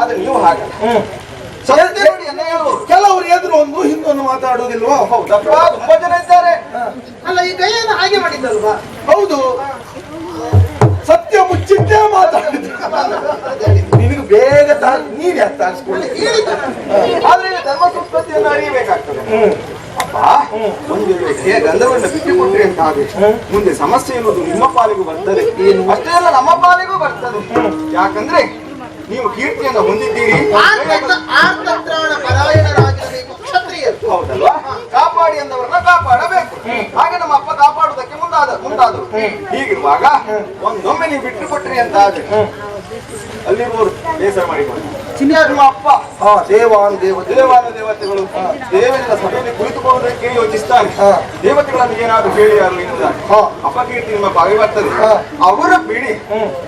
ಆದ್ರೆ ನೀವು ಹಾಗೆ. ಕೆಲವರು ಎದುರು ಒಂದು ಹಿಂದೊಂದು ಮಾತಾಡುವುದಿಲ್ವಾ? ಹೌದಪ್ಪ ತುಂಬಾ ಜನ ಇದ್ದಾರೆ. ಅಲ್ಲ ಈ ಕೈಯನ್ನು ಹಾಗೆ ಮಾಡಿದ್ದಲ್ವಾ? ಹೌದು. ಸತ್ಯ ಮುಚ್ಚಿದ್ದೇ ಮಾತಾಡಿದ ನಿನಗೆ ಬೇಗ ನೀನ್ ಯಾಕೆ ತಾರಿಸ್ಕೊಳ್ಳಿ? ಆದ್ರೆ ಧರ್ಮ ಸಂಸ್ಕೃತಿಯನ್ನು ಅರಿಯಬೇಕಾಗ್ತದೆ. ಅಪ್ಪ ಒಂದು ವೇಳೆ ಗಂಧವನ್ನು ಬಿಟ್ಟು ಕೊಟ್ರಿ ಅಂತ ಆದ್ರೆ ಮುಂದೆ ಸಮಸ್ಯೆ ಇರೋದು ನಿಮ್ಮ ಪಾಲಿಗೂ ಬರ್ತದೆ. ಅಷ್ಟೇ ಅಲ್ಲ ನಮ್ಮ ಪಾಲಿಗೂ ಬರ್ತದೆ. ಯಾಕಂದ್ರೆ ನೀವು ಕೀರ್ತಿಯನ್ನು ಹೊಂದಿದ್ದೀರಿ. ಪರಾಯಣರಾಗಿರಬೇಕು. ಕ್ಷತ್ರಿಯರು ಹೌದಲ್ವಾ ಕಾಪಾಡಿ ಅಂದವರನ್ನ ಕಾಪಾಡಬೇಕು. ಹಾಗೆ ನಮ್ಮ ಅಪ್ಪ ಕಾಪಾಡುವುದಕ್ಕೆ ಮುಂದಾದ ಮುಂದಾದರು. ಹೀಗಿರುವಾಗ ಒಂದೊಮ್ಮೆ ನೀವು ಬಿಟ್ಟು ಕೊಟ್ರಿ ಅಂತ ಆದ್ರೆ ಅಲ್ಲಿರುವವರು ಬೇಸರ ಮಾಡಿಕೊಂಡು ನಿಮ್ಮ ಅಪ್ಪ? ದೇವಾನ್ ದೇವ ದೇವಾನ ದೇವತೆಗಳು. ದೇವರ ಸಭೆಯಲ್ಲಿ ಕುಳಿತುಕೊಳ್ಳುವುದಕ್ಕೆ ಯೋಚಿಸ್ತಾನೆ ದೇವತೆಗಳನ್ನು ಏನಾದ್ರು ಹೇಳಿ ಯಾರು ಅಪ್ಪ ಕೀರ್ತಿ ಅಪಕೀರ್ತಿ ನಿಮ್ಮ ಬಾವಿ ಬರ್ತದೆ. ಅವರ ಬಿಡಿ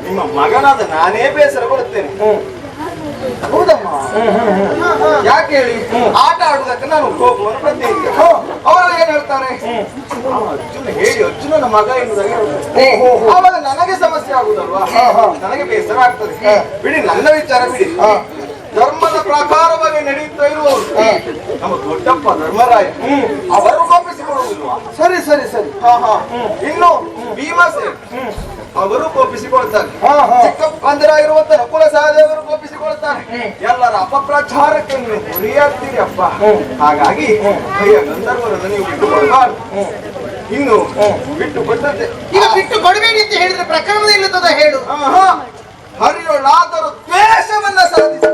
ನಿಮ್ಮ ಮಗನಾದ ನಾನೇ ಬೇಸರ ಕೊಡುತ್ತೇನೆ ಹೌದಮ್ಮ? ಯಾಕೆ ಹೇಳಿ? ಆಟ ಆಡುವುದಕ್ಕೆ ನಾನು ಹೋಗುವ ಪ್ರತಿ ಅವರು ಏನ್ ಹೇಳ್ತಾರೆ? ಅವ ಅರ್ಜುನ ಹೇಳಿ ಅರ್ಜುನನ ಮಗ ಎನ್ನುವುದಾಗಿ. ಆವಾಗ ನನಗೆ ಸಮಸ್ಯೆ ಆಗುದಲ್ವಾ? ನನಗೆ ಬೇಸರ ಆಗ್ತದೆ. ಬಿಡಿ ನನ್ನ ವಿಚಾರ ಬಿಡಿ. ಧರ್ಮದ ಪ್ರಕಾರವಾಗಿ ನಡೆಯುತ್ತಾ ಇರುವವರು. ನಮ್ಮ ದೊಡ್ಡಪ್ಪ ಧರ್ಮರಾಯ ಅವರು ಕೋಪಿಸಿಕೊಳ್ಳುವುದಿಲ್ವಾ ಸರಿ ಸರಿ ಸರಿ. ಹಾ ಹಾ. ಇನ್ನು ಭೀಮಸೇನ್ ಅವರು ಕೋಪಿಸಿಕೊಳ್ತಾರೆ. ಚಿಕ್ಕಪ್ಪಂದಿರಾಗಿರುವಂತ ನಕುಲ ಸಹದೇವರು ಕೋಪಿಸಿಕೊಳ್ತಾರೆ. ಎಲ್ಲರ ಅಪಪ್ರಚಾರಕ್ಕೆ ನೀವು ಗುರಿಯಾಗ್ತೀರಿ ಅಪ್ಪ ಹಾಗಾಗಿ ಭಯ ಗಂಧರ್ವರನ್ನು ನೀವು ಬಿಟ್ಟುಕೊಡಬಾರ್ದು. ಇನ್ನು ಬಿಟ್ಟು ಕೊಟ್ಟಂತೆ ಈಗ ಬಿಟ್ಟು ಕೊಡಬೇಡಿ ಅಂತ ಹೇಳಿದ್ರೆ ಪ್ರಕರಣ ಇಲ್ಲದ ಹೇಳು. ಹರಿಯೋಳಾದರೂ ದ್ವೇಷವನ್ನ ಸಾಧಿಸಿ.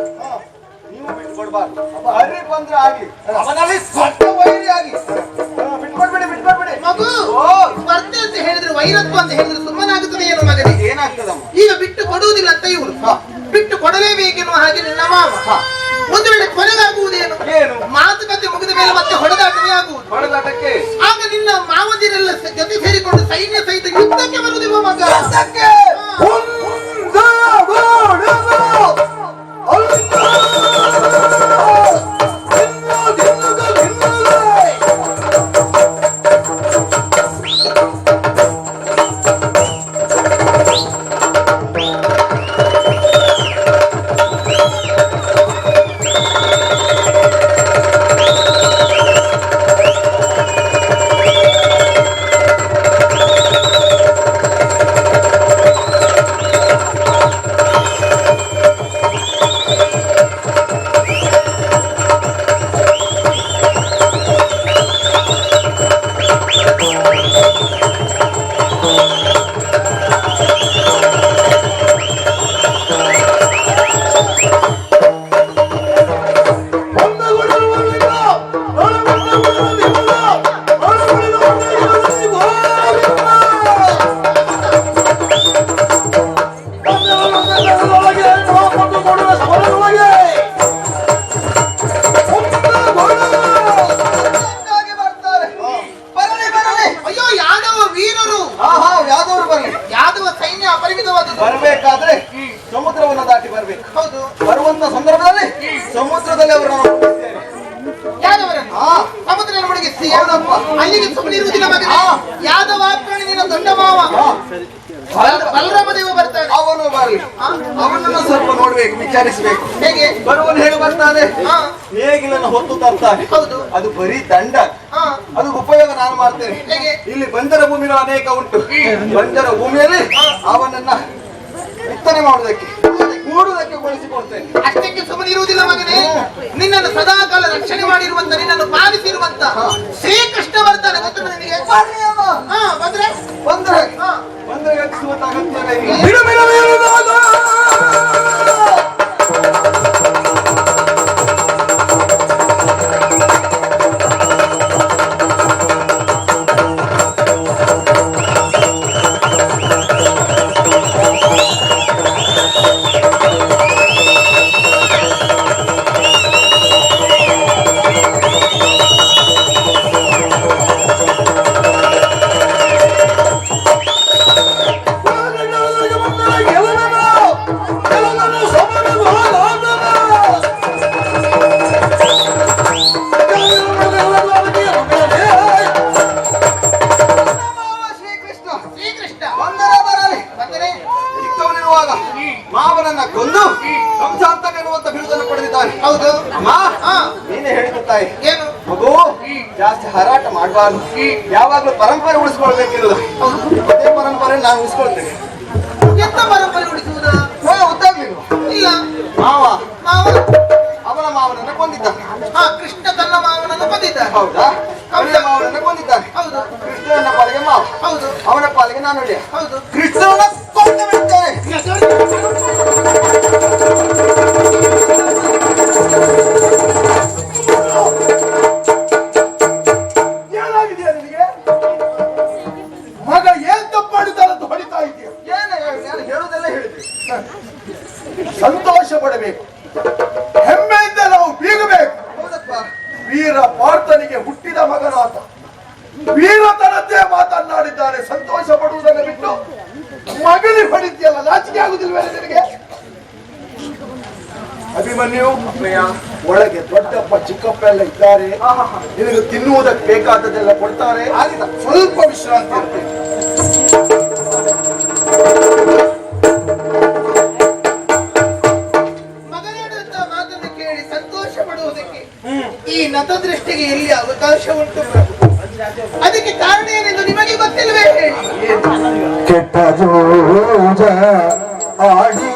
ನೀವು ಬಿಟ್ಕೊಡ್ಬಾರ್ದು ಹರಿ ಬಂದ್ರೆ ಆಗಿ. ಅವನಲ್ಲಿ ಸ್ವಲ್ಪ ವೈರಿ ಆಗಿ ಬಿಟ್ಕೊಡ್ಬೇಡಿ ಬಿಟ್ಕೊಡ್ಬೇಡಿ. ಮಗು ಸ್ಪರ್ಧೆ ಅಂತ ಹೇಳಿದ್ರೆ ವೈರತ್ವ ಅಂತ ಹೇಳಿದ್ರೆ ಸುಮ್ಮನಾಗುತ್ತದೆ ಏನು ಮಗನಿಗೆ ಏನಾಗ್ತದಮ್ಮ ಈಗ ಬಿಟ್ಟು ಕೊಡುವುದಿಲ್ಲ ಅಂತ ಇವರು ಬಿಟ್ಟು ಕೊಡಲೇಬೇಕೆನ್ನುವ ಒಂದು ವೇಳೆ ಕೊನೆಗಾಗುವುದೇನು ಏನು? ಮಾತುಕತೆ ಮುಗಿದ ಮೇಲೆ ಮತ್ತೆ ಹೊಡೆದಾಟವೇ ಆಗುವುದು. ಹೊಡೆದಾಟಕ್ಕೆ? ಆಗ ನಿನ್ನ ಮಾವಂದಿರೆಲ್ಲ ಜೊತೆ ಸೇರಿಕೊಂಡು ಸೈನ್ಯ ಸಹಿತ ಯುದ್ಧಕ್ಕೆ ಬರುವುದಿಲ್ಲ ಮಗ. ಬಲರಾಮ ದೇವ ಬರ್ತಾನೆ ಅವನು ಬರ್ಲಿ ಅವನನ್ನು ಸ್ವಲ್ಪ ನೋಡ್ಬೇಕು ವಿಚಾರಿಸಬೇಕು. ಹೇಗೆ? ಬರುವನು ಹೇಗೆ ಬರ್ತಾನೆ. ನೇಗಿಲನ್ನು ಹೊತ್ತು ತರ್ತಾನೆ? ಹೌದು. ಅದು ಬರೀ ದಂಡ. ಅದು ಉಪಯೋಗ ನಾನು ಮಾಡ್ತೇನೆ. ಇಲ್ಲಿ ಬಂಜರ ಭೂಮಿಗಳು ಅನೇಕ ಉಂಟು. ಬಂಜರ ಭೂಮಿಯಲ್ಲಿ ಅವನನ್ನ ಬಿತ್ತನೆ ಮಾಡುವುದಕ್ಕೆ. ಕೂಡುವುದಕ್ಕೆ ಬಳಸಿಕೊಡ್ತೇನೆ ಅಷ್ಟಕ್ಕೆ ಸುಮ್ಮನೆ ಇರುವುದಿಲ್ಲ ಮಗನೇ. ನಿನ್ನನ್ನು ಸದಾಕಾಲ ರಕ್ಷಣೆ ಮಾಡಿರುವಂತ ನಿನ್ನನ್ನು ಪಾಲಿಸಿರುವಂತ ಶ್ರೀಕೃಷ್ಣ ಬರ್ತಾನೆ ಒಂದು ನಿನಗೆ ಯಾವಾಗ್ಲೂ ಪರಂಪರೆ ಉಳಿಸ್ಕೊಳ್ಬೇಕಿಲ್ಲ ಅದೇ ಪರಂಪರೆ ನಾನು ಉಳಿಸ್ಕೊಳ್ತೇನೆ. ಎಂತ ಪರಂಪರೆ ಉಳಿಸುವುದ? ಇಲ್ಲ. ಮಾವ. ಮಾವ? ಅವನ ಮಾವನನ್ನ ಕೊಂದಿದ್ದಾನೆ. ಹಾ ಕೃಷ್ಣ ತನ್ನ ಮಾವನನ್ನ ಕೊಂದಿದ್ದ ಹೌದಾ? ಚಿಕ್ಕಪ್ಪ ಎಲ್ಲ ಇದ್ದಾರೆ ನಿನಗೆ ತಿನ್ನುವುದಕ್ಕೆ ಬೇಕಾದದೆಲ್ಲ ಕೊಡ್ತಾರೆ. ಆಗ ಸ್ವಲ್ಪ ವಿಶ್ರಾಂತಿ ಇರ್ತೇನೆ ಮಗನಾಡುವಂತ ಮಾತನ್ನು ಕೇಳಿ ಸಂತೋಷ ಪಡುವುದಕ್ಕೆ ಈ ನತದೃಷ್ಟಿಗೆ ಎಲ್ಲಿ ಅವಕಾಶ ಉಂಟು ಅದಕ್ಕೆ ಕಾರಣ ಏನೆಂದು ನಿಮಗೆ ಗೊತ್ತಿಲ್ಲವೇ ಹೇಳಿ. ಕೆಟ್ಟ ಜೋಜ ಆಡಿ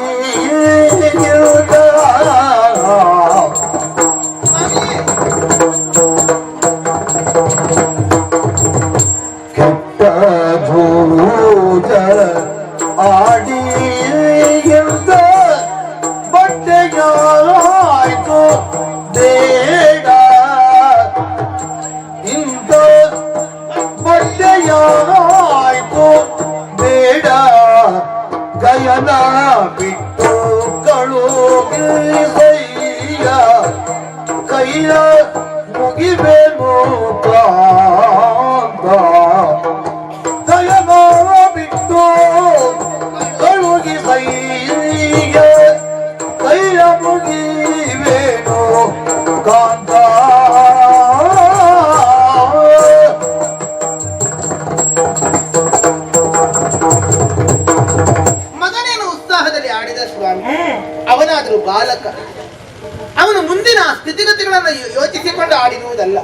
ಯೋ- ಯೋಚಿಸಿಕೊಂಡು ಆಡಿರುವುದಲ್ಲ.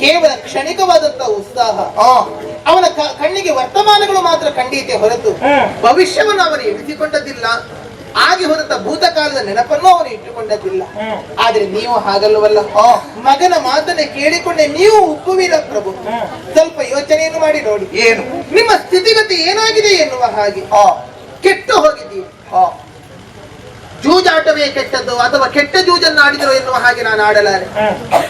ಕೇವಲ ಕ್ಷಣಿಕವಾದಂತಹ ಉತ್ಸಾಹ. ಅವನ ಕಣ್ಣಿಗೆ ವರ್ತಮಾನಗಳು ಮಾತ್ರ ಕಂಡೀತೆ ಹೊರತು ಭವಿಷ್ಯವನ್ನು ಅವನು ಎಣಿಸಿಕೊಂಡದಿಲ್ಲ ಆಗಿ ಹೊರತ ಭೂತಕಾಲದ ನೆನಪನ್ನು ಅವನು ಇಟ್ಟುಕೊಂಡದಿಲ್ಲ ಆದ್ರೆ ನೀವು ಹಾಗಲ್ಲವಲ್ಲ. ಮಗನ ಮಾತನ್ನ ಕೇಳಿಕೊಂಡೆ ನೀವು ಉಪ್ಪುವಿರ ಪ್ರಭು. ಸ್ವಲ್ಪ ಯೋಚನೆಯನ್ನು ಮಾಡಿ ನೋಡಿ. ಏನು? ನಿಮ್ಮ ಸ್ಥಿತಿಗತಿ ಏನಾಗಿದೆ ಎನ್ನುವ ಹಾಗೆ. ಕೆಟ್ಟು ಹೋಗಿದ್ದೀವಿ ಜೂಜಾಟವೇ ಕೆಟ್ಟದ್ದು ಅಥವಾ ಕೆಟ್ಟ ಜೂಜನ್ನು ಆಡಿದರು ಎನ್ನುವ ಹಾಗೆ ನಾನು ಆಡಲಾರೆ.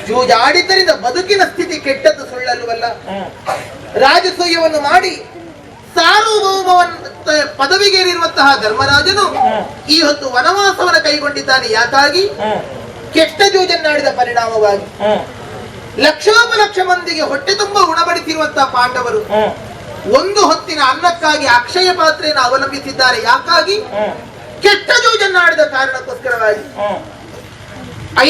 ಜೂಜಾಡಿದ್ದರಿಂದ ಬದುಕಿನ ಸ್ಥಿತಿ ಕೆಟ್ಟದ್ದು ಸುಳ್ಳಲ್ಲವಲ್ಲ? ರಾಜಸೂಯವನ್ನು ಮಾಡಿ ಸಾರ್ವಭೌಮವನ್ನ ಪದವಿಗೇರಿರುವಂತಹ ಧರ್ಮರಾಜನು ಈ ಹೊತ್ತು ವನವಾಸವನ್ನು ಕೈಗೊಂಡಿದ್ದಾನೆ. ಯಾಕಾಗಿ? ಕೆಟ್ಟ ಜೂಜನ್ನಾಡಿದ ಪರಿಣಾಮವಾಗಿ. ಲಕ್ಷೋಪಲಕ್ಷ ಮಂದಿಗೆ ಹೊಟ್ಟೆ ತುಂಬ ಉಣಬಡಿಸಿರುವಂತಹ ಪಾಂಡವರು ಒಂದು ಹೊತ್ತಿನ ಅನ್ನಕ್ಕಾಗಿ ಅಕ್ಷಯ ಪಾತ್ರೆಯನ್ನು ಅವಲಂಬಿಸಿದ್ದಾರೆ. ಯಾಕಾಗಿ? ಕೆಟ್ಟ ಜೂಜನ್ನಾಡಿದ ಕಾರಣಕ್ಕೋಸ್ಕರವಾಗಿ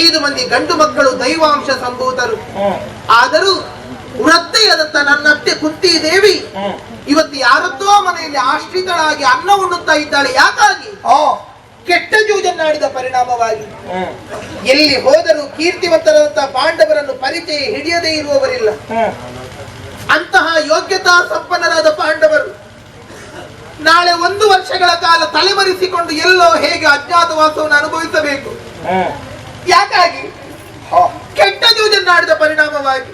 ಐದು ಮಂದಿ ಗಂಡು ಮಕ್ಕಳು ದೈವಾಂಶ ಸಂಭೂತರು. ಆದರೂ ವೃತ್ತಿಯಾದಂತ ನನ್ನತ್ತೆ ಕುಂತಿ ದೇವಿ ಇವತ್ತು ಯಾರದ್ದೋ ಮನೆಯಲ್ಲಿ ಆಶ್ರಿತಳಾಗಿ ಅನ್ನ ಉಣ್ಣುತ್ತಾ ಇದ್ದಾಳೆ. ಯಾಕಾಗಿ? ಕೆಟ್ಟ ಜೂಜನ್ನಾಡಿದ ಪರಿಣಾಮವಾಗಿ. ಎಲ್ಲಿ ಹೋದರೂ ಕೀರ್ತಿವಂತರಾದಂತಹ ಪಾಂಡವರನ್ನು ಪರಿಚಯ ಹಿಡಿಯದೇ ಇರುವವರಿಲ್ಲ. ಅಂತಹ ಯೋಗ್ಯತಾ ಸಂಪನ್ನರಾದ ಪಾಂಡವರು ನಾಳೆ ಒಂದು ವರ್ಷಗಳ ಕಾಲ ತಲೆಮರೆಸಿಕೊಂಡು ಎಲ್ಲೋ ಹೇಗೆ ಅಜ್ಞಾತವಾಸವನ್ನು ಅನುಭವಿಸಬೇಕು? ಯಾಕಾಗಿ? ಕೆಟ್ಟ ಜೂಜನ್ನಾಡಿದ ಪರಿಣಾಮವಾಗಿ.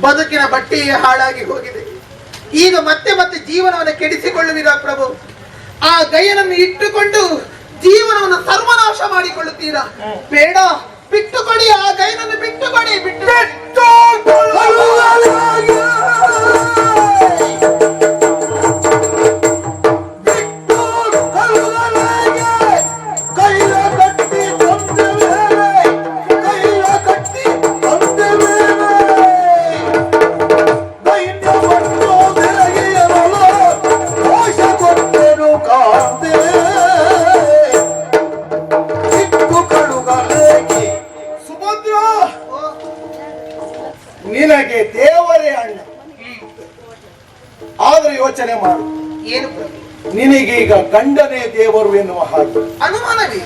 ಬದುಕಿನ ಬಟ್ಟೆಯೇ ಹಾಳಾಗಿ ಹೋಗಿದೆ. ಈಗ ಮತ್ತೆ ಮತ್ತೆ ಜೀವನವನ್ನು ಕೆಡಿಸಿಕೊಳ್ಳುವಿರಾ ಪ್ರಭು. ಆ ಗೈಯನನ್ನು ಇಟ್ಟುಕೊಂಡು ಜೀವನವನ್ನು ಸರ್ವನಾಶ ಮಾಡಿಕೊಳ್ಳುತ್ತೀರಾ? ಬೇಡ. ಬಿಟ್ಟುಕೊಡಿ ಆ ಗಯನನ್ನು ಬಿಟ್ಟುಕೊಡಿ. ಬಿಟ್ಟು ಅನುಮಾನವೇ?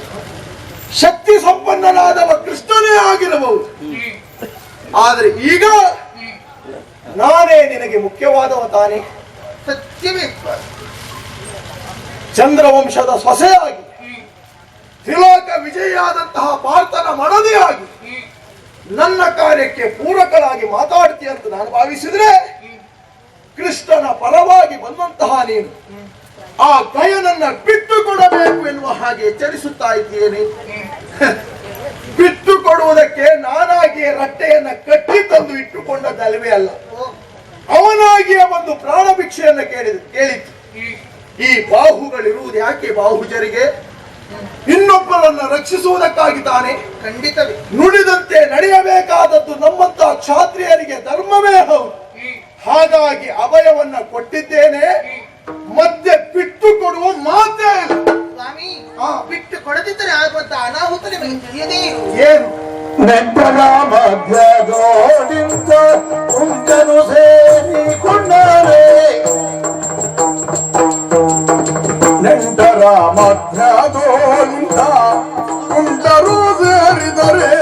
ಶಕ್ತಿ ಸಂಪನ್ನನಾದವ ಕೃಷ್ಣನೇ ಆಗಿರಬಹುದು. ಆದರೆ ಈಗ ನಾನೇ ನಿನಗೆ ಮುಖ್ಯವಾದವ ತಾನೇ. ಸತ್ಯವೇ ಚಂದ್ರವಂಶದ ಸೊಸೆಯಾಗಿ ತ್ರಿಲೋಕ ವಿಜಯಿಯಾದಂತಹ ಪಾರ್ಥನ ಮಡದಿಯಾಗಿ ನನ್ನ ಕಾರ್ಯಕ್ಕೆ ಪೂರಕರಾಗಿ ಮಾತಾಡ್ತೀಯ ಅಂತ ನಾನು ಭಾವಿಸಿದ್ರೆ ಕೃಷ್ಣನ ಪರವಾಗಿ ಬಂದಂತಹ ನೀನು. ಆ ಭಯನನ್ನ ಬಿಟ್ಟು ಕೊಡಬೇಕು ಎನ್ನುವ ಹಾಗೆ ಎಚ್ಚರಿಸುತ್ತಾ ಇದ್ದೇನೆ ಬಿಟ್ಟು ಕೊಡುವುದಕ್ಕೆ ನಾನಾಗಿಯೇ ರಟ್ಟೆಯನ್ನ ಕಟ್ಟಿ ತಂದು ಇಟ್ಟುಕೊಂಡದ್ದಲ್ವೇ ಅಲ್ಲ. ಅವನಾಗಿಯೇ ಒಂದು ಪ್ರಾಣ ಭಿಕ್ಷೆಯನ್ನ ಕೇಳಿದ ಕೇಳಿತ್ತು ಈ ಬಾಹುಗಳಿರುವುದು ಯಾಕೆ ಬಾಹುಜರಿಗೆ? ಇನ್ನೊಬ್ಬರನ್ನ ರಕ್ಷಿಸುವುದಕ್ಕಾಗಿ ತಾನೆ? ಖಂಡಿತವೇ. ನುಡಿದಂತೆ ನಡೆಯಬೇಕಾದದ್ದು ನಮ್ಮಂತ ಕ್ಷಾತ್ರಿಯರಿಗೆ ಧರ್ಮವೇ ಹೌದು. ಹಾಗಾಗಿ ಅಭಯವನ್ನ ಕೊಟ್ಟಿದ್ದೇನೆ. ಮತ್ತೆ ಬಿಟ್ಟು ಕೊಡುವ ಮಾತೇ ಇಲ್ಲ. ಸ್ವಾಮಿ ಹಾ. ಬಿಟ್ಟು ಕೊಡದಿದ್ದರೆ ಆಗುವಂತ ಅನಾಹುತ ನಿಮಗೆ ತಿಳಿಯದೇ ಇರುವುದು ಏನು ನೆಂಟರ ಮಧ್ಯದೋಡಿಂದ ಉಂಟನು ಸೇರಿಕೊಂಡರೆ ನೆಂಟರ ಮಧ್ಯದೋಡಿಂದ ಉಂಟರು ಸೇರಿದರೆ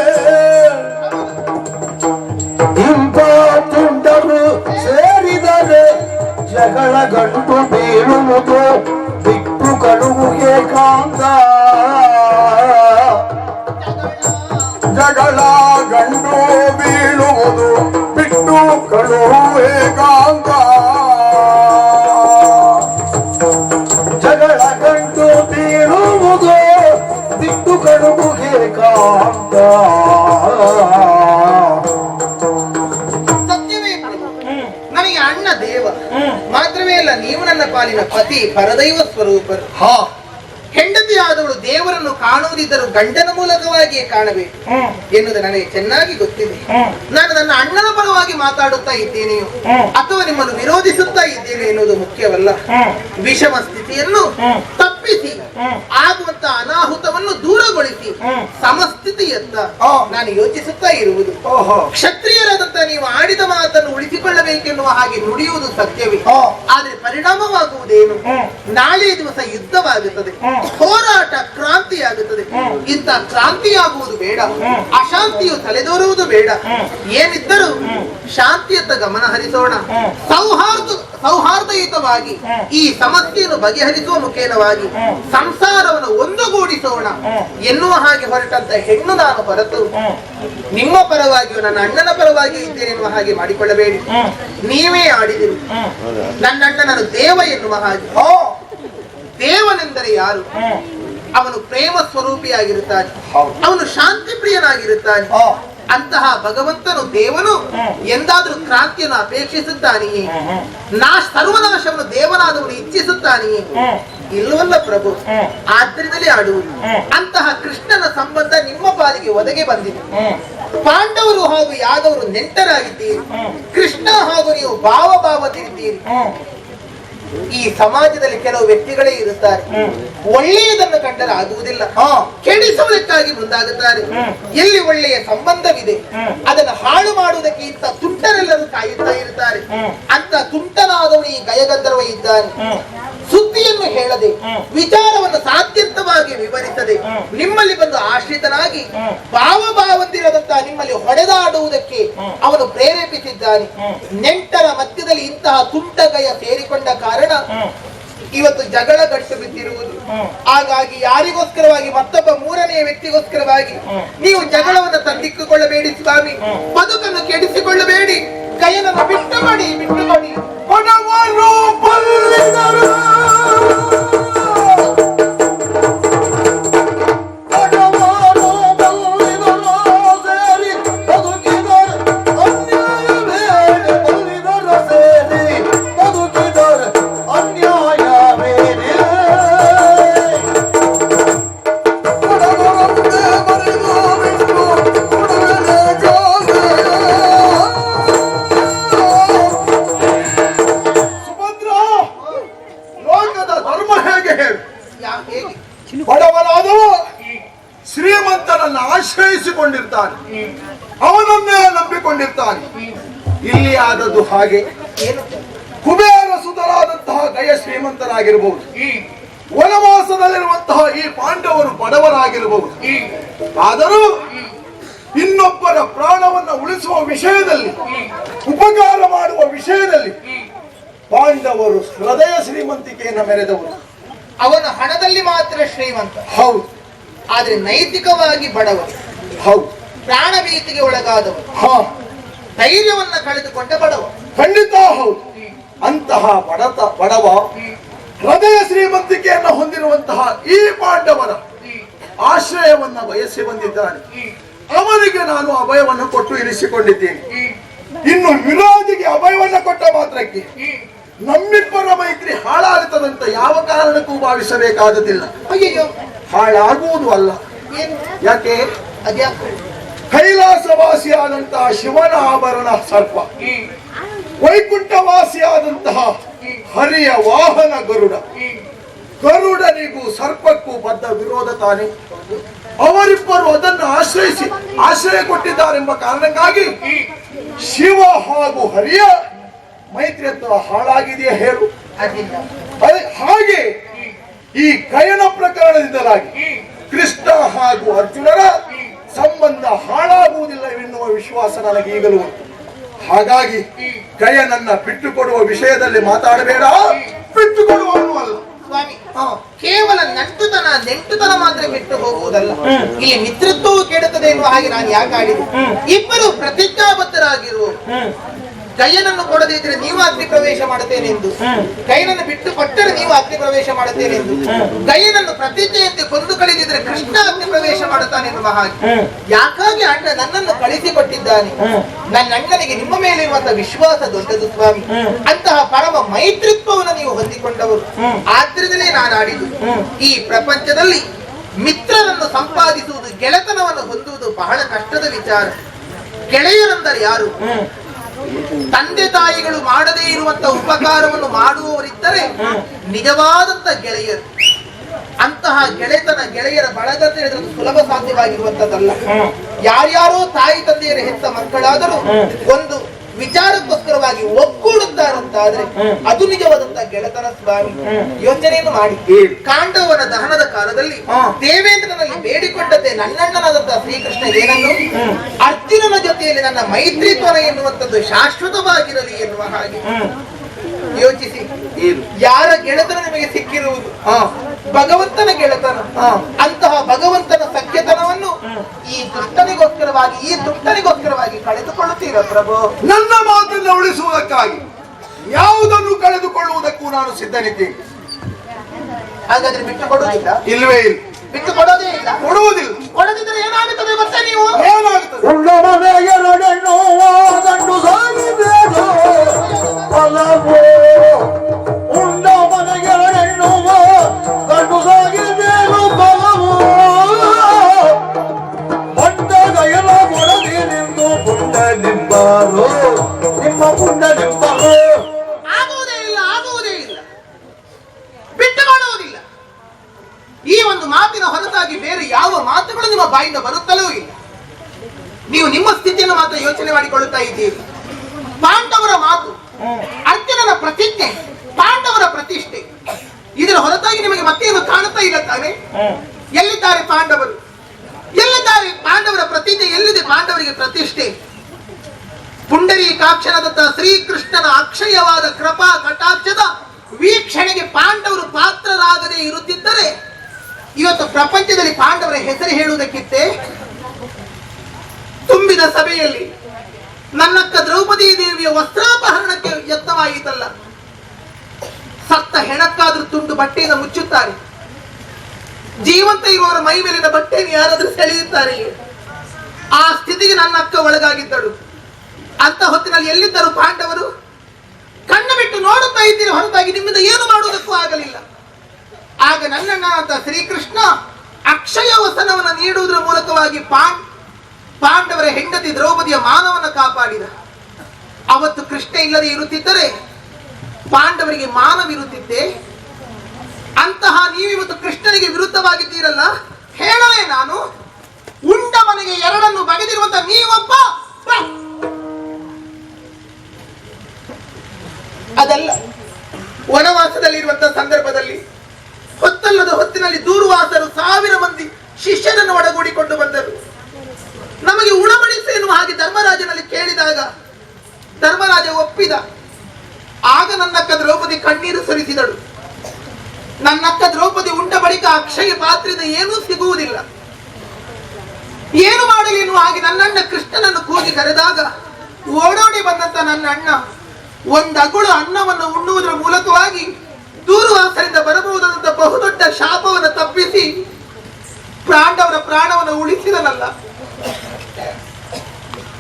ಜಗಳ ಗಂಟು ಬೀಳುವುದು ಬಿಟ್ಟು ಕಳುವುಗೆ ಕಾಂತ ಜಗಳ ಗಂಡು ಬೀಳುವುದು ಬಿಟ್ಟು ಕಳುವೆ ಕಾಂತ ಜಗಳ ಗಂಡು ಬೀಳುವುದು ಬಿಟ್ಟು ಕಳುವುಗೆ ಕಾಂತ ಅಣ್ಣ ದೇವ. ಮಾತ್ರವೇ ಅಲ್ಲ ನೀವು ನನ್ನ ಪಾಲಿನ ಪತಿ ಪರದೈವ ಸ್ವರೂಪರು. ಹಾ. ಹೆಂಡತಿ ಆದವಳು ದೇವರನ್ನು ಕಾಣುವುದಿದ್ದರೂ ಗಂಡನ ಮೂಲಕವಾಗಿಯೇ ಕಾಣಬೇಕು. ಎನ್ನುವುದು ನನಗೆ ಚೆನ್ನಾಗಿ ಗೊತ್ತಿದೆ. ನಾನು ನನ್ನ ಅಣ್ಣನ ಪರವಾಗಿ ಮಾತಾಡುತ್ತಾ ಇದ್ದೇನೆಯೋ ಅಥವಾ ನಿಮ್ಮನ್ನು ವಿರೋಧಿಸುತ್ತಾ ಇದ್ದೇನೆ ಎನ್ನುವುದು ಮುಖ್ಯವಲ್ಲ. ವಿಷಮ ಸ್ಥಿತಿಯನ್ನು ತಪ್ಪಿಸಿ. ಆಗುವಂತ ಅನಾಹುತವನ್ನು ದೂರಗೊಳಿಸಿ. ಸಮಸ್ಥಿತಿಯತ್ತ ನಾನು ಯೋಚಿಸುತ್ತಾ ಇರುವುದು. ಓಹೋ. ಕ್ಷತ್ರಿಯರಾದಂತ ನೀವು ಆಡಿದ ಮಾತನ್ನು ಉಳಿಸಿಕೊಳ್ಳಬೇಕೆನ್ನುವ ಹಾಗೆ ನುಡಿಯುವುದು ಸತ್ಯವೇ. ಆದ್ರೆ ಪರಿಣಾಮವಾಗುವುದೇನು? ನಾಳೆ ದಿವಸ ಯುದ್ಧವಾಗುತ್ತದೆ. ಹೋರಾಟ ಕ್ರಾಂತಿಯಾಗುತ್ತದೆ. ಇಂಥ ಕ್ರಾಂತಿಯಾಗುವುದು ಬೇಡ. ಅಶಾಂತಿಯು ತಲೆದೋರುವುದು ಬೇಡ. ಏನಿದ್ದರೂ ಶಾಂತಿಯತ್ತ ಗಮನ ಹರಿಸೋಣ. ಸೌಹಾರ್ದ ಸೌಹಾರ್ದಯುತವಾಗಿ ಈ ಸಮಸ್ಯೆಯನ್ನು ಬಗೆಹರಿಸುವ ಮುಖೇನವಾಗಿ ಸಂಸಾರವನ್ನು ಒಂದುಗೂಡಿಸೋಣ ಎನ್ನುವ ಹಾಗೆ ಹೊರಟಂತ ಹೆಣ್ಣು ನಾನು ಹೊರತು. ನಿಮ್ಮ ಪರವಾಗಿಯೂ ನನ್ನ ಅಣ್ಣನ ಪರವಾಗಿ ಇದ್ದೇನೆ ಎನ್ನುವ ಹಾಗೆ ಮಾಡಿಕೊಳ್ಳಬೇಡಿ. ನೀವೇ ಆಡಿದಿರು. ನನ್ನ ಅಣ್ಣನನ್ನು ದೇವ ಎನ್ನುವ ಹಾಗೆ. ಓ ದೇವನೆಂದರೆ ಯಾರು? ಅವನು ಪ್ರೇಮ ಸ್ವರೂಪಿಯಾಗಿರುತ್ತಾನೆ. ಅವನು ಶಾಂತಿ ಪ್ರಿಯನಾಗಿರುತ್ತಾನೆ. ಅಂತಹ ಭಗವಂತನು ದೇವನು ಎಂದಾದರೂ ಕ್ರಾಂತಿಯನ್ನು ಅಪೇಕ್ಷಿಸುತ್ತಾನೆಯೇ? ನಾ ಸರ್ವನಾಶವನ್ನು ದೇವನಾದವನು ಇಚ್ಛಿಸುತ್ತಾನೆಯೇ? ಇಲ್ಲವಲ್ಲ ಪ್ರಭು? ಆದ್ರಿಂದಲೇ ಆಡುವುದು. ಅಂತಹ ಕೃಷ್ಣನ ಸಂಬಂಧ ನಿಮ್ಮ ಪಾಲಿಗೆ ಒದಗಿ ಬಂದಿದೆ. ಪಾಂಡವರು ಹಾಗೂ ಯಾದವರು ನೆಂಟರಾಗಿದ್ದೀರಿ. ಕೃಷ್ಣ ಹಾಗೂ ನೀವು ಭಾವ ಭಾವದಿದ್ದೀರಿ ಈ ಸಮಾಜದಲ್ಲಿ ಕೆಲವು ವ್ಯಕ್ತಿಗಳೇ ಇರುತ್ತಾರೆ. ಒಳ್ಳೆಯದನ್ನು ಕಂಡರೆ ಆಗುವುದಿಲ್ಲ. ಕೆಡಿಸುವುದಕ್ಕಾಗಿ ಮುಂದಾಗುತ್ತಾರೆ. ಎಲ್ಲಿ ಒಳ್ಳೆಯ ಸಂಬಂಧವಿದೆ ಅದನ್ನು ಹಾಳು ಮಾಡುವುದಕ್ಕೆ ಇಂಥ ತುಂಟರೆಲ್ಲರೂ ಕಾಯುತ್ತಾ ಇರುತ್ತಾರೆ. ಅಂತ ತುಂಟನಾದವನು ಈ ಗಯಗಂಧರ್ವ ಇದ್ದಾನೆ. ಸುದ್ದಿಯನ್ನು ಹೇಳದೆ ವಿಚಾರವನ್ನು ವಿವರಿಸದೆ ನಿಮ್ಮಲ್ಲಿ ಬಂದು ಆಶ್ರಿತನಾಗಿ ಭಾವ ಭಾವಂದಿರದಂತಹ ನಿಮ್ಮಲ್ಲಿ ಹೊಡೆದಾಡುವುದಕ್ಕೆ ಅವನು ಪ್ರೇರೇಪಿಸಿದ್ದಾನೆ. ನೆಂಟರ ಮಧ್ಯದಲ್ಲಿ ಇಂತಹ ತುಂಟಗಯ ಸೇರಿಕೊಂಡ ಕಾರಣ ಇವತ್ತು ಜಗಳ ಗಟ್ಟು ಬಿದ್ದಿರುವುದು. ಹಾಗಾಗಿ ಯಾರಿಗೋಸ್ಕರವಾಗಿ ಮತ್ತೊಬ್ಬ ಮೂರನೆಯ ವ್ಯಕ್ತಿಗೋಸ್ಕರವಾಗಿ ನೀವು ಜಗಳವನ್ನು ತಂದಿಟ್ಟುಕೊಳ್ಳಬೇಡಿ ಸ್ವಾಮಿ. ಬದುಕನ್ನು ಕೆಡಿಸಿಕೊಳ್ಳಬೇಡಿ. ಕೈಯನ್ನು ಬಿಟ್ಟು ಮಾಡಿ ಬಿಟ್ಟು ಮಾಡಿ. ಆಶ್ರಯಿಸಿಕೊಂಡಿರ್ತಾನೆ. ಅವನನ್ನೇ ನಂಬಿಕೊಂಡಿರ್ತಾನೆ. ಇಲ್ಲಿ ಆದದ್ದು ಹಾಗೆ. ಕುಬೇರ ಸುತರಾದಂತಹ ಗಯ ಶ್ರೀಮಂತರಾಗಿರಬಹುದು ವನವಾಸದಲ್ಲಿರುವಂತಹ ಈ ಪಾಂಡವರು ಬಡವರಾಗಿರಬಹುದು ಆದರೂ ಇನ್ನೊಬ್ಬರ ಪ್ರಾಣವನ್ನು ಉಳಿಸುವ ವಿಷಯದಲ್ಲಿ ಉಪಕಾರ ಮಾಡುವ ವಿಷಯದಲ್ಲಿ ಪಾಂಡವರು ಹೃದಯ ಶ್ರೀಮಂತಿಕೆಯನ್ನು ಮೆರೆದವರು. ಅವನ ಹಣದಲ್ಲಿ ಮಾತ್ರ ಶ್ರೀಮಂತ. ಹೌದು. ಆದ್ರೆ ನೈತಿಕವಾಗಿ ಬಡವ ಹೌದು. ಪ್ರಾಣ ಭೀತಿಗೆ ಒಳಗಾದವರು ಧೈರ್ಯವನ್ನ ಕಳೆದುಕೊಂಡ ಬಡವ ಖಂಡಿತ ಹೌದು. ಅಂತಹ ಬಡತ ಬಡವ ಹೃದಯ ಶ್ರೀಮಂತಿಕೆಯನ್ನು ಹೊಂದಿರುವಂತಹ ಈ ಪಾಂಡವರ ಆಶ್ರಯವನ್ನ ಬಯಸಿ ಬಂದಿದ್ದಾನೆ ಅವರಿಗೆ ನಾನು ಅಭಯವನ್ನು ಕೊಟ್ಟು ಇರಿಸಿಕೊಂಡಿದ್ದೇನೆ. ಇನ್ನು ವಿರೋಧಿಗೆ ಅಭಯವನ್ನ ಕೊಟ್ಟ ಮಾತ್ರಕ್ಕೆ ನಮ್ಮಿಬ್ಬರ ಮೈತ್ರಿ ಹಾಳಾಗುತ್ತದಂತ ಯಾವ ಕಾರಣಕ್ಕೂ ಭಾವಿಸಬೇಕಾದದಿಲ್ಲ ಅಯ್ಯಯ್ಯೋ. ಹಾಳಾಗುವುದು ಅಲ್ಲ. ಯಾಕೆ? ಕೈಲಾಸವಾಸಿಯಾದಂತಹ ಶಿವನ ಆಭರಣ ಸರ್ಪ. ವೈಕುಂಠವಾಸಿಯಾದಂತಹ ಹರಿಯ ವಾಹನ ಗರುಡ. ಗರುಡನಿಗೂ ಸರ್ಪಕ್ಕೂ ಬದ್ಧ ವಿರೋಧ ತಾನೆ. ಅವರಿಬ್ಬರು ಅದನ್ನು ಆಶ್ರಯಿಸಿ ಆಶ್ರಯ ಕೊಟ್ಟಿದ್ದಾರೆಂಬ ಕಾರಣಕ್ಕಾಗಿ ಶಿವ ಹಾಗೂ ಹರಿಯ ಮೈತ್ರಿಯತ್ವ ಹಾಳಾಗಿದೆಯೇ ಹೇಳು. ಹಾಗೆ ಈ ಕಯನ ಪ್ರಕರಣದಿಂದಲಾಗಿ ಕೃಷ್ಣ ಹಾಗೂ ಅರ್ಜುನರ ಸಂಬಂಧ ಹಾಳಾಗುವುದಿಲ್ಲವೆನ್ನುವ ವಿಶ್ವಾಸ ನನಗೆ ಈಗಲೂ ಉಂಟು. ಹಾಗಾಗಿ ಕಯನನ್ನ ಬಿಟ್ಟುಕೊಡುವ ವಿಷಯದಲ್ಲಿ ಮಾತಾಡಬೇಡ. ಬಿಟ್ಟು ಕೊಡುವವನು ಅಲ್ಲ. ಸ್ವಾಮಿ ಹಾ. ಕೇವಲ ನಂಟುತನ ನೆಂಟುತನ ಮಾತ್ರ ಬಿಟ್ಟು ಹೋಗುವುದಲ್ಲ. ಇಲ್ಲಿ ಮಿತ್ರತ್ವವು ಕೆಡುತ್ತದೆ ಎನ್ನುವ ಹಾಗೆ ನಾನು ಯಾಕೆ ಆಡಿದೆ ಇಬ್ಬರು ಪ್ರತಿಜ್ಞಾಬದ್ಧರಾಗಿರುವ ಗೈಯನನ್ನು ಕೊಡದೇ ಇದ್ರೆ ನೀವು ಅಗ್ನಿ ಪ್ರವೇಶ ಮಾಡುತ್ತೇನೆಂದು ಜಯನನ್ನು ಬಿಟ್ಟು ಕೊಟ್ಟರೆ ನೀವು ಅಗ್ನಿ ಪ್ರವೇಶ ಮಾಡುತ್ತೇನೆಂದು ಜಯನನ್ನು ಪ್ರತಿಜ್ಞೆಯಂತೆ ಕೊಂದು ಕಳಿದಿದ್ರೆ ಕೃಷ್ಣ ಅಗ್ನಿ ಪ್ರವೇಶ ಮಾಡುತ್ತಾನೆ ಎನ್ನುವ ಹಾಗೆ. ಯಾಕಾಗಿ ಅಣ್ಣ ನನ್ನನ್ನು ಕಳಿಸಿಕೊಟ್ಟಿದ್ದಾನೆ? ನನ್ನ ಅಣ್ಣನಿಗೆ ನಿಮ್ಮ ಮೇಲೆ ಇರುವಂತಹ ವಿಶ್ವಾಸ ದೊಡ್ಡದು ಸ್ವಾಮಿ. ಅಂತಹ ಪರಮ ಮೈತ್ರಿತ್ವವನ್ನು ನೀವು ಹೊಂದಿಕೊಂಡವರು. ಆದ್ರಿಂದಲೇ ನಾನು ಆಡಿದು ಈ ಪ್ರಪಂಚದಲ್ಲಿ ಮಿತ್ರರನ್ನು ಸಂಪಾದಿಸುವುದು ಗೆಳೆತನವನ್ನು ಹೊಂದುವುದು ಬಹಳ ಕಷ್ಟದ ವಿಚಾರ. ಗೆಳೆಯರೆಂದರೆ ಯಾರು? ತಂದೆ ತಾಯಿಗಳು ಮಾಡದೇ ಇರುವಂತ ಉಪಕಾರವನ್ನು ಮಾಡುವವರಿದ್ದರೆ ನಿಜವಾದಂತ ಗೆಳೆಯರು ಅಂತಹ ಗೆಳೆತನ ಗೆಳೆಯರ ಬಳಗ ಅಂತ ಹೇಳಿದ್ರೆ ಸುಲಭ ಸಾಧ್ಯವಾಗಿರುವಂತದ್ದಲ್ಲ. ಯಾರ್ಯಾರೋ ತಾಯಿ ತಂದೆಯರ ಹೆತ್ತ ಮಕ್ಕಳಾದರೂ ಒಂದು ವಿಚಾರಕ್ಕೋಸ್ಕರವಾಗಿ ಒಗ್ಗೂಡುತ್ತಾರಂತಾದ್ರೆ ಅದು ನಿಜವಾದಂತ ಗೆಳೆತನ ಸ್ವಾಮಿ. ಯೋಚನೆಯನ್ನು ಮಾಡಿ. ಕಾಂಡವನ ದಹನದ ಕಾಲದಲ್ಲಿ ದೇವೇಂದ್ರನಲ್ಲಿ ಬೇಡಿಕೊಂಡದ್ದೇ ನನ್ನಣ್ಣನಾದಂತಹ ಶ್ರೀಕೃಷ್ಣ ಏನನ್ನು? ಅರ್ಜುನನ ಜೊತೆಯಲ್ಲಿ ನನ್ನ ಮೈತ್ರಿತ್ವನ ಎನ್ನುವಂಥದ್ದು ಶಾಶ್ವತವಾಗಿರಲಿ ಎನ್ನುವ ಹಾಗೆ. ಯೋಚಿಸಿ. ಯಾರ ಗೆಳೆತನ ನಿಮಗೆ ಸಿಕ್ಕಿರುವುದು? ಭಗವಂತನ ಗೆಳೆತನ. ಅಂತಹ ಭಗವಂತನ ಸಖ್ಯತನವನ್ನು ಈ ದುಷ್ಟನಿಗೋಸ್ಕರವಾಗಿ ಈ ದುಷ್ಟನಿಗೋಸ್ಕರವಾಗಿ ಕಳೆದುಕೊಳ್ಳುತ್ತೀರ ಪ್ರಭು? ನನ್ನ ಮಾತನ್ನು ಉಳಿಸುವುದಕ್ಕಾಗಿ ಯಾವುದನ್ನು ಕಳೆದುಕೊಳ್ಳುವುದಕ್ಕೂ ನಾನು ಸಿದ್ಧನಿದ್ದೇನೆ. ಹಾಗಾದ್ರೆ ಬಿಟ್ಟು ಕೊಡುವುದಿಲ್ಲ? ಇಲ್ವೇ ಇಲ್ಲ. ಬಿಟ್ಟು ಕೊಡೋದೇ ಇಲ್ಲ? ಕೊಡುವುದಿಲ್ಲ. ಕೊಡದಿದ್ರೆ ಏನಾಗುತ್ತದೆ ಮತ್ತೆ ನೀವು? ಏನಾಗುತ್ತದೆ? ಉಂಡ ಎರಡೆಣ್ಣು ಗಯಲ ಕೊಡದಿ ನಿಂದು ಪುಂಡ ನಿಂಬಾರು ನಿಮ್ಮ ಪುಂಡ ನಿಂಬರು. ಆಗುವುದೇ ಇಲ್ಲ ಆಗುವುದೇ ಇಲ್ಲ. ಈ ಒಂದು ಮಾತಿನ ಹೊರತಾಗಿ ಬೇರೆ ಯಾವ ಮಾತುಗಳು ನಿಮ್ಮ ಬಾಯಿಂದ ಬರುತ್ತಲೂ ಇಲ್ಲ. ನೀವು ನಿಮ್ಮ ಸ್ಥಿತಿಯನ್ನು ಮಾತ್ರ ಯೋಚನೆ ಮಾಡಿಕೊಳ್ಳುತ್ತಾ ಇದ್ದೀರಿ. ಪಾಂಡವರ ಮಾತು ಅರ್ಜುನನ ಪ್ರತಿಜ್ಞೆ. ಇದರ ಹೊರತಾಗಿ ನಿಮಗೆ ಮತ್ತೇನು ಕಾಣುತ್ತಾ ಇಲ್ಲ ತಾನೆ? ಎಲ್ಲಿದ್ದಾರೆ ಪಾಂಡವರು? ಎಲ್ಲಿದ್ದಾರೆ ಪಾಂಡವರ ಪ್ರತಿಜ್ಞೆ ಎಲ್ಲಿದೆ ಪಾಂಡವರಿಗೆ ಪ್ರತಿಷ್ಠೆ? ಪುಂಡರೀಕಾಕ್ಷಣದಂತಹ ಶ್ರೀಕೃಷ್ಣನ ಅಕ್ಷಯವಾದ ಕೃಪಾ ಕಟಾಕ್ಷದ ವೀಕ್ಷಣೆಗೆ ಪಾಂಡವರು ಪಾತ್ರರಾಗದೆ ಇರುತ್ತಿದ್ದರೆ ಇವತ್ತು ಪ್ರಪಂಚದಲ್ಲಿ ಪಾಂಡವರ ಹೆಸರು ಹೇಳುವುದಕ್ಕಿತ್ತೆ ತುಂಬಿದ ಸಭೆಯಲ್ಲಿ ನನ್ನಕ್ಕ ದ್ರೌಪದಿ ದೇವಿಯ ವಸ್ತ್ರಾಪಹರಣಕ್ಕೆ ಯತ್ನವಾಯಿತಲ್ಲ. ಸತ್ತ ಹೆಣಕ್ಕಾದ್ರೂ ತುಂಡು ಬಟ್ಟೆಯಿಂದ ಮುಚ್ಚುತ್ತಾರೆ. ಜೀವಂತ ಇರುವವರ ಮೈ ಮೇಲಿನ ಬಟ್ಟೆಯನ್ನು ಯಾರಾದ್ರೂ ಸೆಳೆಯುತ್ತಾರೆಯೇ ಆ ಸ್ಥಿತಿಗೆ ನನ್ನ ಅಕ್ಕ ಒಳಗಾಗಿದ್ದಳು. ಅಂತ ಹೊತ್ತಿನಲ್ಲಿ ಎಲ್ಲಿದ್ದರು ಪಾಂಡವರು? ಕಣ್ಣು ಬಿಟ್ಟು ನೋಡುತ್ತಾ ಇದ್ದೀರಿ ಹೊರತಾಗಿ ನಿಮ್ಮಿಂದ ಏನು ಮಾಡುವುದಕ್ಕೂ ಆಗಲಿಲ್ಲ. ಆಗ ನನ್ನಣ್ಣ ಅಂತ ಶ್ರೀಕೃಷ್ಣ ಅಕ್ಷಯ ವಸನವನ್ನು ನೀಡುವುದರ ಮೂಲಕವಾಗಿ ಪಾಂಡ್ ಪಾಂಡವರ ಹೆಂಡತಿ ದ್ರೌಪದಿಯ ಮಾನವನ್ನು ಕಾಪಾಡಿದ. ಅವತ್ತು ಕೃಷ್ಣ ಇಲ್ಲದೆ ಇರುತ್ತಿದ್ದರೆ ಪಾಂಡವರಿಗೆ ಮಾನವಿರುತ್ತಿದ್ದೆ. ಅಂತಹ ನೀವಿವತ್ತು ಕೃಷ್ಣನಿಗೆ ವಿರುದ್ಧವಾಗಿದ್ದೀರಲ್ಲ ಹೇಳಲೇ ನಾನು. ಉಂಡ ಮನೆಗೆ ಎರಡನ್ನು ಬಗೆದಿರುವಂತ ನೀವೊಬ್ಬ. ಅದಲ್ಲ ವನವಾಸದಲ್ಲಿರುವಂತಹ ಸಂದರ್ಭದಲ್ಲಿ ಹೊತ್ತಲ್ಲದ ಹೊತ್ತಿನಲ್ಲಿ ದೂರ್ವಾಸರು ಸಾವಿರ ಮಂದಿ ಶಿಷ್ಯರನ್ನು ಒಡಗೂಡಿಕೊಂಡು ಬಂದರು. ನಮಗೆ ಉಳ ಧರ್ಮರಾಜನಲ್ಲಿ ಕೇಳಿದಾಗ ಧರ್ಮರಾಜ ಒಪ್ಪಿದ. ಆಗ ನನ್ನಕ್ಕ ದ್ರೌಪದಿ ಕಣ್ಣೀರು ಸರಿಸಿದಳು. ನನ್ನಕ್ಕ ದ್ರೌಪದಿ ಉಂಡ ಬಳಿಕ ಅಕ್ಷಯ ಪಾತ್ರದ ಏನೂ ಸಿಗುವುದಿಲ್ಲ. ಏನು ಮಾಡಲಿ ಎನ್ನುವ ಹಾಗೆ ನನ್ನಣ್ಣ ಕೃಷ್ಣನನ್ನು ಕೂಗಿ ಕರೆದಾಗ ಓಡೋಡಿ ಬಂದಂತ ನನ್ನ ಅಣ್ಣ ಒಂದು ಅನ್ನವನ್ನು ಉಣ್ಣುವುದರ ಮೂಲಕವಾಗಿ ದೂರುವಾಸರಿಂದ ಬರಬಹುದಾದಂತ ಬಹುದೊಡ್ಡ ಶಾಪವನ್ನು ತಪ್ಪಿಸಿ ಪಾಂಡವರ ಪ್ರಾಣವನ್ನು ಉಳಿಸಿದನಲ್ಲ.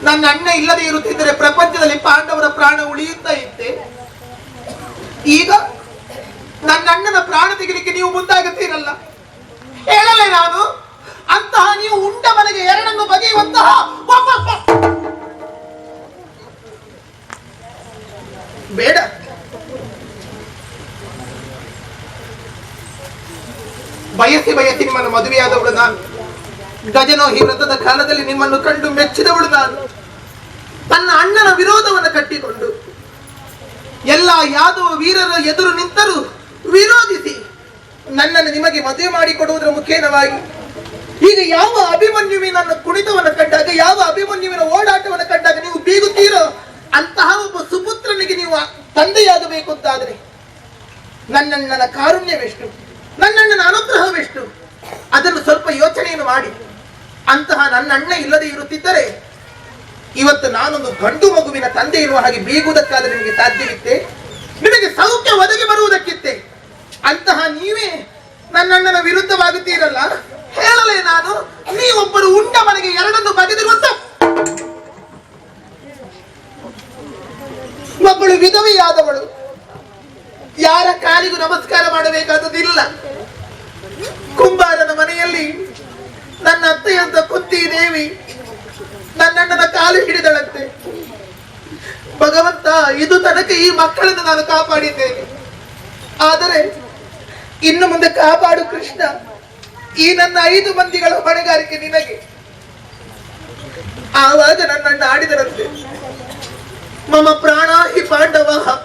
ನನ್ನ ಅಣ್ಣ ಇಲ್ಲದೆ ಇರುತ್ತಿದ್ದರೆ ಪ್ರಪಂಚದಲ್ಲಿ ಪಾಂಡವರ ಪ್ರಾಣ ಉಳಿಯುತ್ತಾ ಇದ್ದೆ ಈಗ ನನ್ನ ಅಣ್ಣನ ಪ್ರಾಣ ತೆಗೆಲಿಕ್ಕೆ ನೀವು ಮುಂದಾಗುತ್ತೀರಲ್ಲ? ಹೇಳಲೇ ನಾನು, ಅಂತಹ ನೀವು ಉಂಡ ಮನೆಗೆ ಎರಡನ್ನು ಬಗೆಯುವಂತಹ ಬೇಡ. ಬಯಸಿ ಬಯಸಿ ನಿಮ್ಮನ್ನು ಮದುವೆಯಾದವಳು ನಾನು. ಗಜನೋಹಿ ವ್ರತದ ಕಾಲದಲ್ಲಿ ನಿಮ್ಮನ್ನು ಕಂಡು ಮೆಚ್ಚಿದವಳು ನಾನು. ತನ್ನ ಅಣ್ಣನ ವಿರೋಧವನ್ನು ಕಟ್ಟಿಕೊಂಡು ಎಲ್ಲ ಯಾದವ ವೀರರ ಎದುರು ನಿಂತರೂ ವಿರೋಧಿಸಿ ನನ್ನನ್ನು ನಿಮಗೆ ಮದುವೆ ಮಾಡಿಕೊಡುವುದರ ಮುಖೇನವಾಗಿ. ಈಗ ಯಾವ ಅಭಿಮನ್ಯುವಿನ ಕುಣಿತವನ್ನು ಕಂಡಾಗ, ಯಾವ ಅಭಿಮನ್ಯುವಿನ ಓಡಾಟವನ್ನು ಕಂಡಾಗ ನೀವು ಬೀಗುತ್ತೀರೋ, ಅಂತಹ ಒಬ್ಬ ಸುಪುತ್ರನಿಗೆ ನೀವು ತಂದೆಯಾಗಬೇಕು ಅಂತಾದರೆ ನನ್ನಣ್ಣನ ಕಾರುಣ್ಯವೆಷ್ಟು, ನನ್ನಣ್ಣನ ಅನುಗ್ರಹವೆಷ್ಟು, ಅದನ್ನು ಸ್ವಲ್ಪ ಯೋಚನೆಯನ್ನು ಮಾಡಿ. ಅಂತಹ ನನ್ನಣ್ಣ ಇಲ್ಲದೆ ಇರುತ್ತಿದ್ದರೆ ಇವತ್ತು ನಾನೊಂದು ಗಂಡು ಮಗುವಿನ ತಂದೆ ಇರುವ ಹಾಗೆ ಬೀಗುವುದಕ್ಕಾದ್ರೆ ನಿಮಗೆ ಸಾಧ್ಯವಿತ್ತೆ? ನಿಮಗೆ ಸೌಖ್ಯ ಒದಗಿ ಬರುವುದಕ್ಕಿತ್ತೆ. ಅಂತಹ ನೀವೇ ನನ್ನಣ್ಣನ ವಿರುದ್ಧವಾಗುತ್ತೀರಲ್ಲ? ಹೇಳಲೇ ನಾನು, ನೀವೊಬ್ಬರು ಉಂಡ ಮನೆಗೆ ಎರಡನ್ನು ಬಗೆದಿರುವ ಒಬ್ಬಳು ವಿಧವೆಯಾದವಳು. ಯಾರ ಕಾಲಿಗೂ ನಮಸ್ಕಾರ ಮಾಡಬೇಕಾದದಿಲ್ಲ ಕುಂಬಾರನ ಮನೆಯಲ್ಲಿ ನನ್ನ ಅತ್ತೆಯಂತ ಕುತ್ತಿ ದೇವಿ ನನ್ನಣ್ಣನ ಕಾಲು ಹಿಡಿದಳಂತೆ. ಭಗವಂತ, ಇದು ತನಕ ಈ ಮಕ್ಕಳನ್ನು ನಾನು ಕಾಪಾಡಿದ್ದೇನೆ. ಆದರೆ ಇನ್ನು ಮುಂದೆ ಕಾಪಾಡು ಕೃಷ್ಣ. ಈ ನನ್ನ ಐದು ಮಂದಿಗಳ ಹೊಣೆಗಾರಿಕೆ ನಿನಗೆ. ಆವಾಗ ನನ್ನನ್ನು ಆಡಿದರಂತೆ. ಮಮ ಪ್ರಾಣಾಹಿ ಪಾಂಡವ.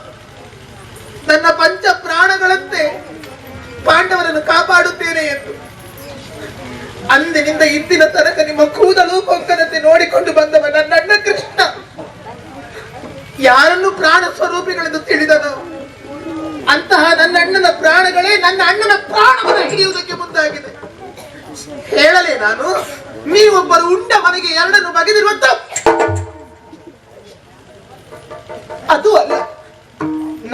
ನನ್ನ ಪಂಚ ಪ್ರಾಣಗಳಂತೆ ಪಾಂಡವರನ್ನು ಕಾಪಾಡುತ್ತೇನೆ ಎಂದು. ಅಂದಿನಿಂದ ಇಂದಿನ ತನಕ ನಿಮ್ಮ ಕೂದಲು ಕೊಂಕನತೆ ನೋಡಿಕೊಂಡು ಬಂದವ ನನ್ನ ಅಣ್ಣ ಕೃಷ್ಣ. ಯಾರನ್ನು ಪ್ರಾಣ ಸ್ವರೂಪಿಗಳೆಂದು ತಿಳಿದನು ಅಂತಹ ನನ್ನ ಅಣ್ಣನ ಪ್ರಾಣಗಳೇ ನನ್ನ ಅಣ್ಣನ ಪ್ರಾಣವನ್ನು ಹಿಡಿಯುವುದಕ್ಕೆ ಮುಂದಾಗಿದೆ. ಹೇಳಲೇ ನಾನು, ನೀವೊಬ್ಬರು ಉಂಡ ಮನೆಗೆ ಎರಡನ್ನು ಬಗೆದಿರುವಂತ ಅದು ಅಲ್ಲ,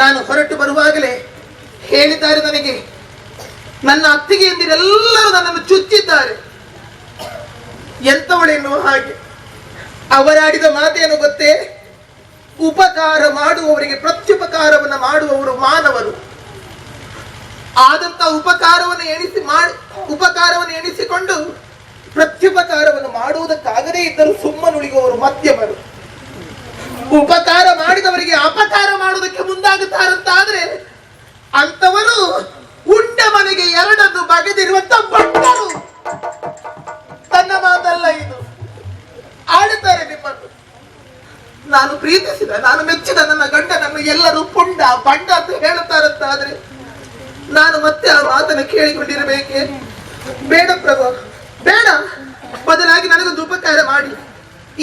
ನಾನು ಹೊರಟು ಬರುವಾಗಲೇ ಹೇಳಿದ್ದಾರೆ ನನಗೆ. ನನ್ನ ಅತ್ತಿಗೆ ಎಂದಿರೆಲ್ಲರೂ ನನ್ನನ್ನು ಚುಚ್ಚಿದ್ದಾರೆ. ಎಂಥವಳೆನ್ನುವ ಹಾಗೆ. ಅವರಾಡಿದ ಮಾತೇನು ಗೊತ್ತೇ? ಉಪಕಾರ ಮಾಡುವವರಿಗೆ ಪ್ರತ್ಯುಪಕಾರವನ್ನು ಮಾಡುವವರು ಮಾನವರು. ಆದಂತ ಉಪಕಾರವನ್ನು ಎಣಿಸಿ ಮಾಡಿ, ಉಪಕಾರವನ್ನು ಎಣಿಸಿಕೊಂಡು ಪ್ರತ್ಯುಪಕಾರವನ್ನು ಮಾಡುವುದಕ್ಕಾಗದೇ ಇದ್ದರೂ ಸುಮ್ಮನುಳಿಗುವವರು ಮಧ್ಯಮರು. ಉಪಕಾರ ಮಾಡಿದವರಿಗೆ ಅಪಕಾರ ಮಾಡುವುದಕ್ಕೆ ಮುಂದಾಗುತ್ತಾರಂತಾದ್ರೆ ಅಂತವರು ಉಂಡ ಮನೆಗೆ ಎರಡನ್ನು ಬಗೆದಿರುವಂತ ಭಟ್ಟರು ತನ್ನ ಮಾತಲ್ಲ ಇದು. ಆಡುತ್ತಾರೆ ನಿಮ್ಮನ್ನು. ನಾನು ಪ್ರೀತಿಸಿದ, ನಾನು ಮೆಚ್ಚಿದ ನನ್ನ ಗಂಡನನ್ನು ಎಲ್ಲರೂ ಪುಂಡ ಬಂಡ ಅಂತ ಹೇಳುತ್ತಾರಂತಾದ್ರೆ ನಾನು ಮತ್ತೆ ಆ ಮಾತನ್ನು ಕೇಳಿಕೊಂಡಿರಬೇಕೆ? ಬೇಡ ಪ್ರಭು, ಬೇಡ. ಬದಲಾಗಿ ನನಗೊಂದು ಉಪಕಾರ ಮಾಡಿ.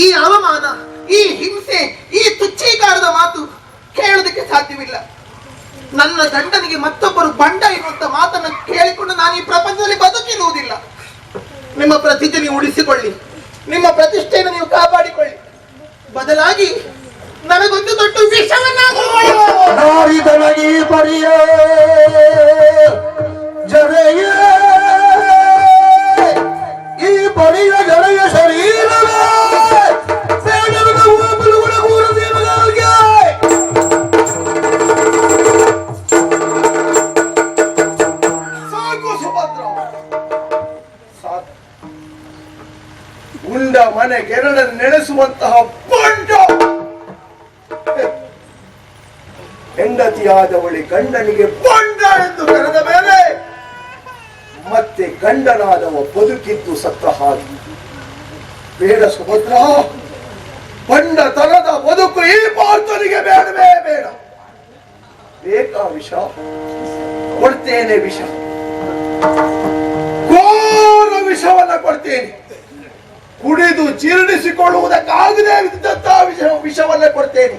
ಈ ಅವಮಾನ, ಈ ಹಿಂಸೆ, ಈ ತುಚ್ಛೀಕಾರದ ಮಾತು ಕೇಳೋದಕ್ಕೆ ಸಾಧ್ಯವಿಲ್ಲ. ನನ್ನ ಗಂಡನಿಗೆ ಮತ್ತೊಬ್ಬರು ಬಂಡ ಎನ್ನುವಂತ ಮಾತನ್ನು ಕೇಳಿಕೊಂಡು ನಾನು ಈ ಪ್ರಪಂಚದಲ್ಲಿ ಬದುಕಿರುವುದಿಲ್ಲ. ನಿಮ್ಮ ಪ್ರತಿಜ್ಞೆ ನೀವು ಉಳಿಸಿಕೊಳ್ಳಿ. ನಿಮ್ಮ ಪ್ರತಿಷ್ಠೆಯನ್ನು ನೀವು ಕಾಪಾಡಿಕೊಳ್ಳಿ. ಬದಲಾಗಿ ನನಗೊಂದು ದೊಡ್ಡ ವಿಷವನ್ನಾಗಿ ಈ ಪರಿಯ ಜರೆಯ ಶರೀರವೇ ಗೆರಡನ್ನು ನೆನೆಸುವಂತಹ ಪಂಡ! ಹೆಂಡತಿಯಾದವಳಿ ಗಂಡನಿಗೆ ಪಂಡ ಎಂದು ಕರೆದ ಮೇಲೆ ಮತ್ತೆ ಗಂಡನಾದವ ಬದುಕಿದ್ದು ಸತ್ತ ಹಾಗೆ. ಬೇಡ ಸುಭದ್ರ ಬಂಡತನದ ಬದುಕು ಈ ಪಾರ್ಥನಿಗೆ ಬೇಡವೇ ಬೇಡ. ಬೇಕಾ ವಿಷ? ಕೊಡ್ತೇನೆ ವಿಷ. ಘೋರ ವಿಷವನ್ನ ಕೊಡ್ತೇನೆ. ಕುಡಿದು ಜೀರ್ಣಿಸಿಕೊಳ್ಳುವುದಕ್ಕಾಗದೇ ಇದ್ದಂತಹ ವಿಷ ವಿಷವನ್ನೇ ಕೊಡ್ತೇನೆ.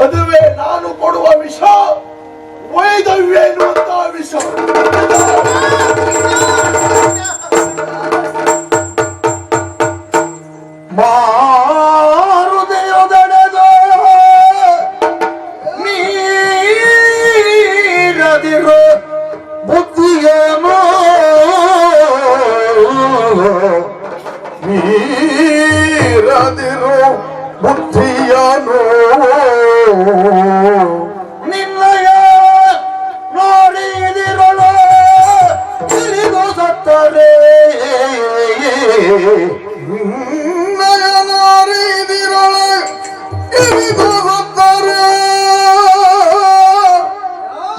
ಅದುವೇ ನಾನು ಕೊಡುವ ವಿಷ ವೈದವ್ಯ ಎನ್ನುವಂತಹ ವಿಷ. ನಿನ್ನಯ ನೋಡಿದಿರಳು ತಿಳಿದು ಸತ್ತರೆ. ನಯನಾರಿದಿರಳು ತಿಳಿದು ಸತ್ತರೆ.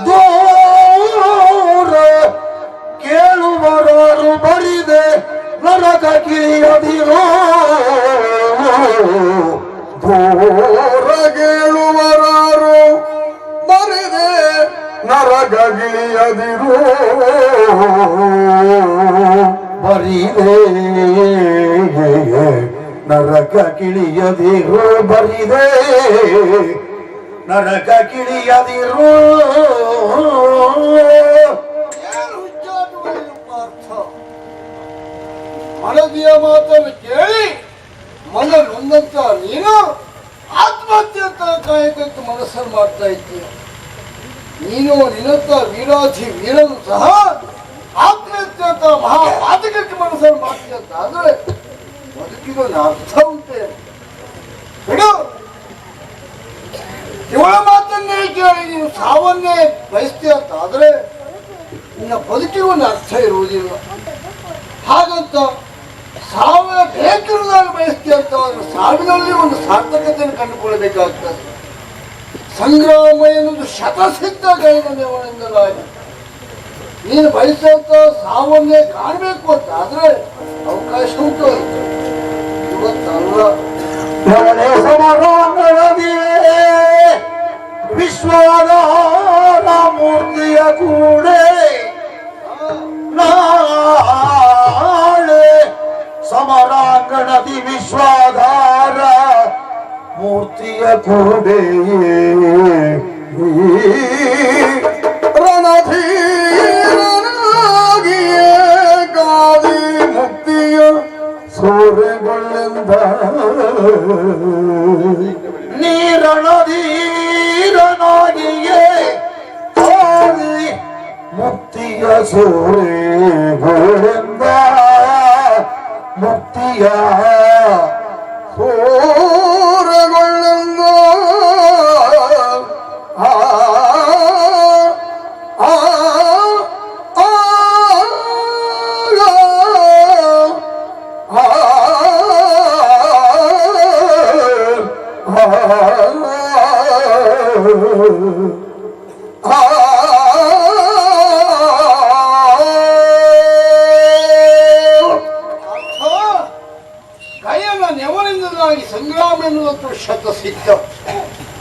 ದೂರ ಕೇಳುವರಾರು ಬರಿದೆ ನರಕ ಕಿರಿಯದಿರೋ ನರಕ ಗಿಳಿಯದಿರೋ ಬರಿದೆ ನರಕ ಕಿಳಿಯದಿರು ಬರಿದೆ ನರಕ ಕಿಳಿಯದಿರು ಮನದಿಯ ಮಾತನ್ನು ಕೇಳಿ ಮನ ನೊಂದಂತ ನೀನು ಆತ್ಮಹತ್ಯೆ ಅಂತ ಕಾಯಕಕ್ಕೆ ಮನಸ್ಸನ್ನು ಮಾಡ್ತಾ ಇದ್ದೀಯ. ನೀನು ನಿನ್ನಂತ ವೀರಾಧಿ ವೀರನು ಸಹ ಆತ್ಮಹತ್ಯೆ ಮಹಾಪಾತಕಕ್ಕೆ ಮನಸ್ಸನ್ನು ಮಾಡ್ತೀಯ ಅಂತ ಅಂದ್ರೆ ಬದುಕಿಗೊಂದು ಅರ್ಥ ಉಂಟೆ. ಬಿಡು. ಇವಳ ಮಾತನ್ನೇ ಕೇಳಿ ನೀನು ಸಾವನ್ನೇ ಬಯಸ್ತೀಯ ಅಂತ ಆದ್ರೆ ನಿನ್ನ ಬದುಕಿಗೊಂದು ಅರ್ಥ ಇರುವುದಿಲ್ಲ. ಹಾಗಂತ ಸಾವೇ ಬೇಕಿರುವುದಾಗಿ ಬಯಸ್ತೀಯ ಅಂತ ಸಾವಿನಲ್ಲಿ ಒಂದು ಸಾರ್ಥಕತೆಯನ್ನು ಕಂಡುಕೊಳ್ಳಬೇಕಾಗ್ತದೆ. ಸಂಗ್ರಾಮ ಎನ್ನುವುದು ಶತಸಿದ್ಧ ಗೈನವನೆಂದಲಾಗಿ ನೀನು ಬಯಸಂತ ಸಾವನ್ನೇ ಕಾಣಬೇಕು ಅಂತ ಆದ್ರೆ ಅವಕಾಶ ಉಂಟು ಇವತ್ತಲ್ಲ. ಸಮಾರಂಭ ವಿಶ್ವದ போதே ரணதீரனாகிய காதி முக்தியோ சோறு கொள்ளுந்த நீ ரணதீரனாகிய காதி முக்திய சோறு கொள்ளுந்த முக்தியா ನೆವರಿಂದಾಗಿ ಸಂಗ್ರಾಮ ಎನ್ನುವಂತ ಶಬ್ದ ಸಿದ್ಧ.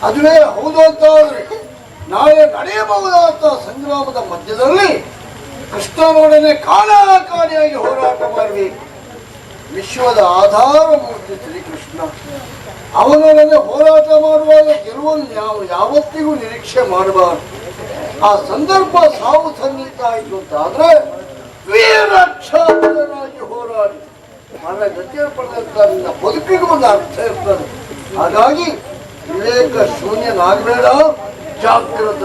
ಅದುವೇ ಹೌದು ಆದರೆ ನಾಳೆ ನಡೆಯಬಹುದಾದ ಸಂಗ್ರಾಮದ ಮಧ್ಯದಲ್ಲಿ ಕೃಷ್ಣನೊಡನೆ ಕಾಲಾಕಾರಿಯಾಗಿ ಹೋರಾಟ ಮಾಡಬೇಕು. ವಿಶ್ವದ ಆಧಾರ ಮೂರ್ತಿ ಅವನೊಡನೆ ಹೋರಾಟ ಮಾಡುವಾಗ ಗೆಲುವನ್ನು ಯಾವ ಯಾವತ್ತಿಗೂ ನಿರೀಕ್ಷೆ ಮಾಡಬಾರದು. ಆ ಸಂದರ್ಭ ಸಾವು ಸನ್ನಿಹಿತ ಆಯಿತು ಅಂತ ಆದ್ರೆ ಹೋರಾಡಿ ಮನ ಗತಿಯ ನಿನ್ನ ಬದುಕಿಗೆ ಒಂದು ಅರ್ಥ ಇರ್ತದೆ. ಹಾಗಾಗಿ ವಿವೇಕ ಶೂನ್ಯನಾಗಬೇಡ ಜಾಗೃತ